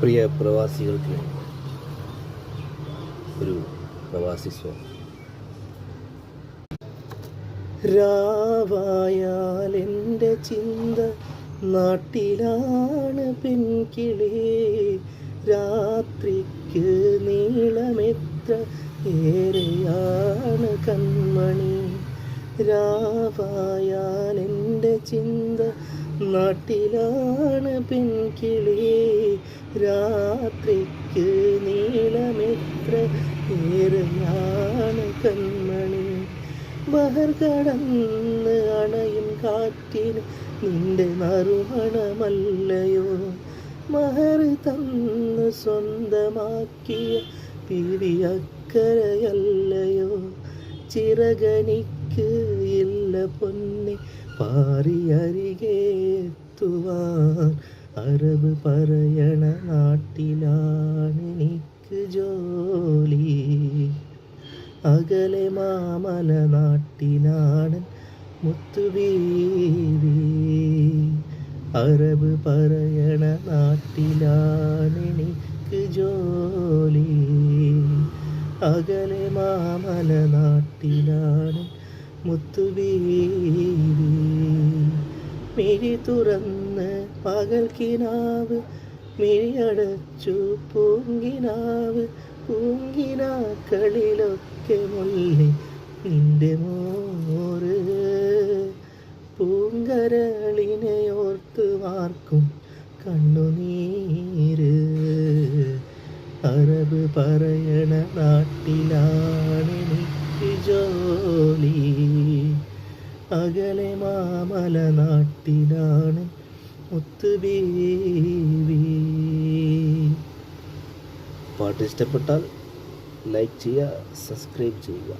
പ്രിയ പ്രവാസികൾക്ക് വേണ്ടി. ഒരു പ്രവാസി സ്വാമി. രാവായാൽ എന്റെ ചിന്ത നാട്ടിലാണ് പെൺകിളി. രാത്രിക്ക് നീളമെത്ര ഏറെയാണ് കൺമണി. രാവായാൽ ചിന്ത നാട്ടിലാണ് പെൺകിളി രാത്രിക്ക് നീളമെത്ര ഏറെയാണ് കൺമണി. ബഹർ കടന്ന് അണയും കാറ്റിന് നിന്റെ നറുമണമല്ലയോ? മഹർ തന്ന് സ്വന്തമാക്കിയ പിരിയക്കരയല്ലയോ? ചിറകനിക്ക് ഇല്ല പൊന്നെ പാറി എത്തുവാൻ. അറബ് പറയണ നാട്ടിലാണെനിക്ക് ജോലി. അകലെ മാമല നാട്ടിലാണ് മുത്തുവീവി അറബ് പറയണ നാട്ടിലാണെനിക്ക് ജോലി. അകലെ മാമല നാട്ടിലാണ് മുത്തുബീവി മിഴി തുറന്ന് പകൽ കിനാവ് മിഴിയടച്ചു പൂങ്കിനാവ് പൂങ്കിനാക്കളിലൊക്കെ മുല്ലി നിന്റെ മോറ്. പൂങ്കരളിനെ ഓർത്ത് വാർക്കും കണ്ണുനീര്. അറബ് പറയണ നാട്ടിലാണ് എനിക്ക് ജോലി. അകലെ മാമല നാട്ടിലാണ് മുത്തുബീവി പാട്ട് ഇഷ്ടപ്പെട്ടാൽ ലൈക്ക് ചെയ്യുക സബ്സ്ക്രൈബ് ചെയ്യുക.